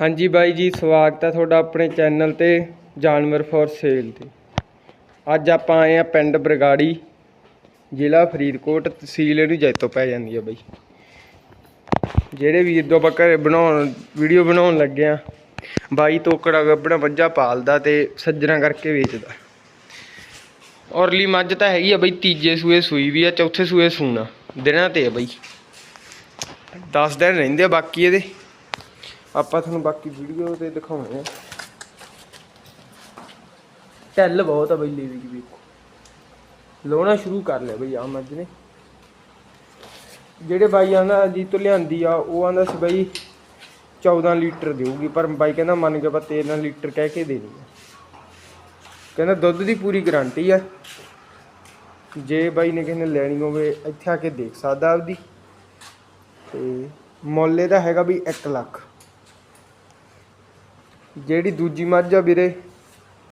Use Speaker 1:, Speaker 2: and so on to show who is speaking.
Speaker 1: ਹਾਂਜੀ ਬਾਈ ਜੀ, ਸਵਾਗਤ ਹੈ ਤੁਹਾਡਾ ਆਪਣੇ ਚੈਨਲ ਤੇ ਜਾਨਵਰ ਫੋਰ ਸੇਲ ਤੇ। ਅੱਜ ਆਪਾਂ ਆਏ ਆ ਪਿੰਡ ਬਰਗਾੜੀ, ਜ਼ਿਲ੍ਹਾ ਫਰੀਦਕੋਟ, ਤਹਿਸੀਲ ਇਹਨੂੰ ਜੈਤੋ ਪੈ ਜਾਂਦੀ ਆ ਬਾਈ। ਜਿਹੜੇ ਵੀਰ ਤੋਂ ਆਪਾਂ ਘਰੇ ਬਣਾਉਣ, ਵੀਡੀਓ ਬਣਾਉਣ ਲੱਗੇ ਆ ਬਾਈ ਤੋਕੜਾ ਗੱਬਣਾ ਵੱਜਾ ਪਾਲਦਾ ਤੇ ਸੱਜਣਾ ਕਰਕੇ ਵੇਚਦਾ। ਔਰਲੀ ਮੱਝ ਤਾਂ ਹੈਗੀ ਆ ਬਈ, ਤੀਜੇ ਸੂਏ ਸੂਈ ਵੀ ਆ, ਚੌਥੇ ਸੂਏ ਸੂਣਾ। ਦਿਨਾਂ ਤੇ ਆ ਬਾਈ। 10 ਦਿਨ ਰਹਿੰਦੇ ਆ ਬਾਕੀ ਇਹਦੇ। ਆਪਾਂ ਤੁਹਾਨੂੰ ਬਾਕੀ ਵੀਡੀਓ ਤੇ ਦਿਖਾਉਣੇ ਆ ਟੈਲ ਬਹੁਤ ਆ ਬਈ ਲੇਵੀ ਦੀ ਵੇਖੋ ਲੋਣਾ ਸ਼ੁਰੂ ਕਰ ਲਿਆ ਬਈ ਆ ਮੱਝ ਨੇ। ਜਿਹੜੇ ਬਾਈ ਆਂਦਾ ਜੀ ਤੋਂ ਲਿਆਂਦੀ ਆ, ਉਹ ਆਂਦਾ ਸੀ ਬਈ 14 ਲੀਟਰ ਦੇਊਗੀ, ਪਰ ਬਾਈ ਕਹਿੰਦਾ ਮੰਨ ਕੇ ਆਪਾਂ 13 ਲੀਟਰ ਕਹਿ ਕੇ ਦੇਣੀ ਆ ਕਹਿੰਦਾ ਦੁੱਧ ਦੀ ਪੂਰੀ ਗਾਰੰਟੀ ਆ। ਜੇ ਬਾਈ ਨੇ ਕਿਸੇ ਨੇ ਲੈਣੀ ਹੋਵੇ, ਇੱਥੇ ਆ ਕੇ ਦੇਖ ਸਕਦਾ ਆਪਦੀ। ਤੇ ਮੁੱਲ ਇਹਦਾ ਹੈਗਾ ਵੀ 1 ਲੱਖ। ਜਿਹੜੀ ਦੂਜੀ ਮੱਝ ਆ ਵੀਰੇ